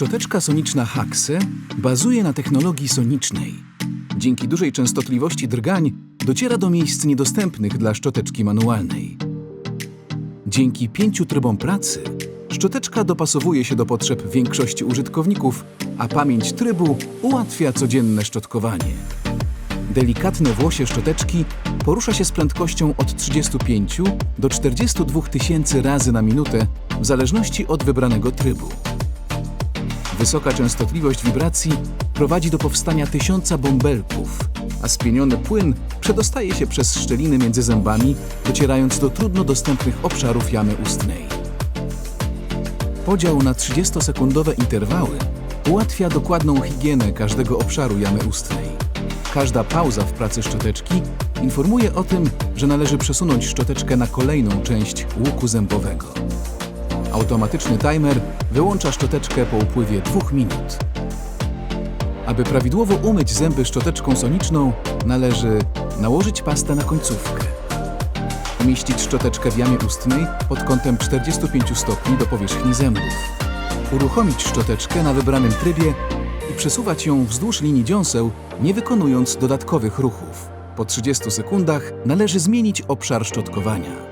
Szczoteczka soniczna Haxe bazuje na technologii sonicznej. Dzięki dużej częstotliwości drgań dociera do miejsc niedostępnych dla szczoteczki manualnej. Dzięki pięciu trybom pracy szczoteczka dopasowuje się do potrzeb większości użytkowników, a pamięć trybu ułatwia codzienne szczotkowanie. Delikatne włosie szczoteczki porusza się z prędkością od 35 do 42 tysięcy razy na minutę w zależności od wybranego trybu. Wysoka częstotliwość wibracji prowadzi do powstania tysiąca bąbelków, a spieniony płyn przedostaje się przez szczeliny między zębami, docierając do trudno dostępnych obszarów jamy ustnej. Podział na 30-sekundowe interwały ułatwia dokładną higienę każdego obszaru jamy ustnej. Każda pauza w pracy szczoteczki informuje o tym, że należy przesunąć szczoteczkę na kolejną część łuku zębowego. Automatyczny timer wyłącza szczoteczkę po upływie dwóch minut. Aby prawidłowo umyć zęby szczoteczką soniczną, należy nałożyć pastę na końcówkę, umieścić szczoteczkę w jamie ustnej pod kątem 45 stopni do powierzchni zębów, uruchomić szczoteczkę na wybranym trybie i przesuwać ją wzdłuż linii dziąseł, nie wykonując dodatkowych ruchów. Po 30 sekundach należy zmienić obszar szczotkowania.